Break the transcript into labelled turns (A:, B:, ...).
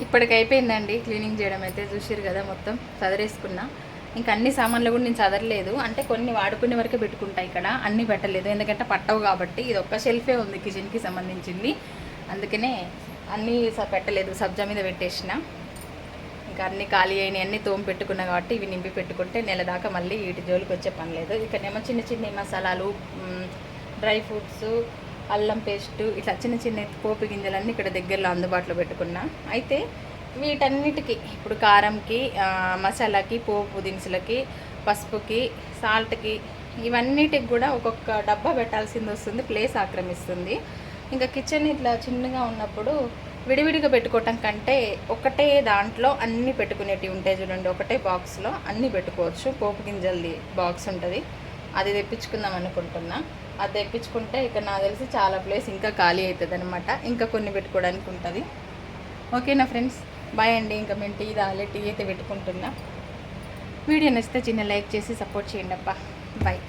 A: ఇప్పటికి అయిపోయిందండి. క్లీనింగ్ చేయడం అయితే చూసిరు కదా మొత్తం. చదరేసుకున్నా ఇంకా అన్ని సామాన్లు కూడా నేను చదరలేదు అంటే కొన్ని వాడుకునే వరకే పెట్టుకుంటా ఇక్కడ. అన్ని పెట్టలేదు. ఎందుకంటే పట్టవు కాబట్టి ఇది ఒక్క షెల్ఫే ఉంది కిచెన్కి సంబంధించింది. అందుకనే అన్నీ స- పెట్టలేదు. సబ్జా మీద పెట్టేసిన. ఇంకా అన్ని ఖాళీ అయినాయి. అన్నీ తోము పెట్టుకున్నా కాబట్టి ఇవి నింపి పెట్టుకుంటే నెల దాకా మళ్ళీ వీటి జోలికి వచ్చే పని లేదు. ఇక్కడేమో చిన్న చిన్న మసాలాలు డ్రై ఫ్రూట్స్ అల్లం పేస్టు ఇట్లా చిన్న చిన్న పోపు గింజలన్నీ ఇక్కడ దగ్గరలో అందుబాటులో పెట్టుకున్నా. అయితే వీటన్నిటికి ఇప్పుడు కారంకి మసాలాకి పోపు దినుసులకి పసుపుకి సాల్ట్కి ఇవన్నిటికి కూడా ఒక్కొక్క డబ్బా పెట్టాల్సింది వస్తుంది ప్లేస్ ఆక్రమిస్తుంది. ఇంకా కిచెన్ ఇట్లా చిన్నగా ఉన్నప్పుడు విడివిడిగా పెట్టుకోవటం కంటే ఒకటే దాంట్లో అన్నీ పెట్టుకునేటివి ఉంటాయి చూడండి ఒకటే బాక్స్లో అన్నీ పెట్టుకోవచ్చు. పోపు గింజలది బాక్స్ ఉంటుంది. అది తెప్పించుకుందాం అనుకుంటున్నా. అది తెప్పించుకుంటే ఇక నాకు తెలిసి చాలా ప్లేస్ ఇంకా ఖాళీ అవుతుంది అనమాట ఇంకా కొన్ని పెట్టుకోవడానికి ఉంటుంది. ఓకేనా ఫ్రెండ్స్ బాయ్ అండి. ఇంకా మేము టీ తాగాలి. టీ అయితే పెట్టుకుంటున్నా. వీడియో నచ్చితే చిన్న లైక్ చేసి సపోర్ట్ చేయండి అబ్బా బాయ్